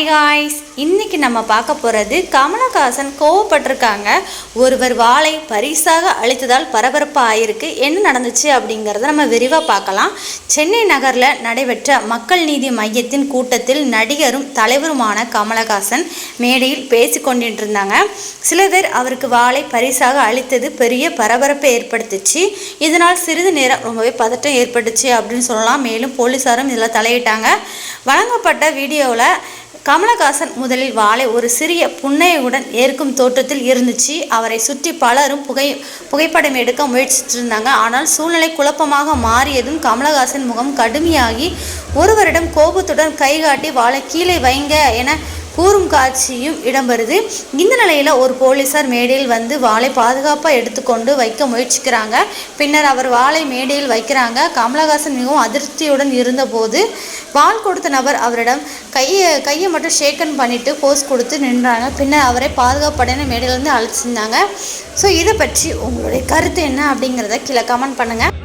Hi guys இன்னைக்கு நம்ம பார்க்க போகிறது கமலஹாசன் கோவப்பட்டிருக்காங்க. ஒருவர் வாளை பரிசாக அழித்ததால் பரபரப்பு ஆயிருக்கு என்ன நடந்துச்சு அப்படிங்கிறத நம்ம விரிவாக பார்க்கலாம். சென்னை நகரில் நடைபெற்ற மக்கள் நீதி மையத்தின் கூட்டத்தில் நடிகரும் தலைவருமான கமலஹாசன் மேடையில் பேசி கொண்டிட்டு இருந்தாங்க சில பேர் அவருக்கு வாளை பரிசாக அளித்தது பெரிய பரபரப்பை ஏற்படுத்துச்சு. இதனால் சிறிது நேரம் ரொம்பவே பதட்டம் ஏற்பட்டுச்சு அப்படின்னு சொல்லலாம். மேலும் போலீஸாரும் இதில் தலையிட்டாங்க. வழங்கப்பட்ட வீடியோவில் கமலஹாசன் முதலில் வாளை ஒரு சிறிய புன்னையுடன் ஏற்கும் தோற்றத்தில் இருந்துச்சு. அவரை சுற்றி பலரும் புகை புகைப்படம் எடுக்க முயற்சிட்டு இருந்தாங்க ஆனால் சூழ்நிலை குழப்பமாக மாறியதும் கமலஹாசன் முகம் கடுமையாகி ஒருவரிடம் கோபத்துடன் கைகாட்டி வாழை வாளை கீழே வைங்க என கூறும் காட்சியும் இடம்பெறுது. இந்த நிலையில் ஒரு போலீசார் மேடையில் வந்து வாளை பாதுகாப்பாக எடுத்துக்கொண்டு வைக்க முயற்சிக்கிறாங்க. பின்னர் அவர் வாளை மேடையில் வைக்கிறாங்க. கமலஹாசன் மிகவும் அதிருப்தியுடன் இருந்தபோது வாள் கொடுத்த நபர் அவரிடம் கையை கையை மட்டும் ஷேக்கன் பண்ணிட்டு போஸ் கொடுத்து நின்றாங்க. பின்னர் அவரை பாதுகாப்படையின மேடையிலேருந்து அழைச்சிருந்தாங்க. ஸோ இதை பற்றி உங்களுடைய கருத்து என்ன அப்படிங்கிறத கீழே கமெண்ட் பண்ணுங்கள்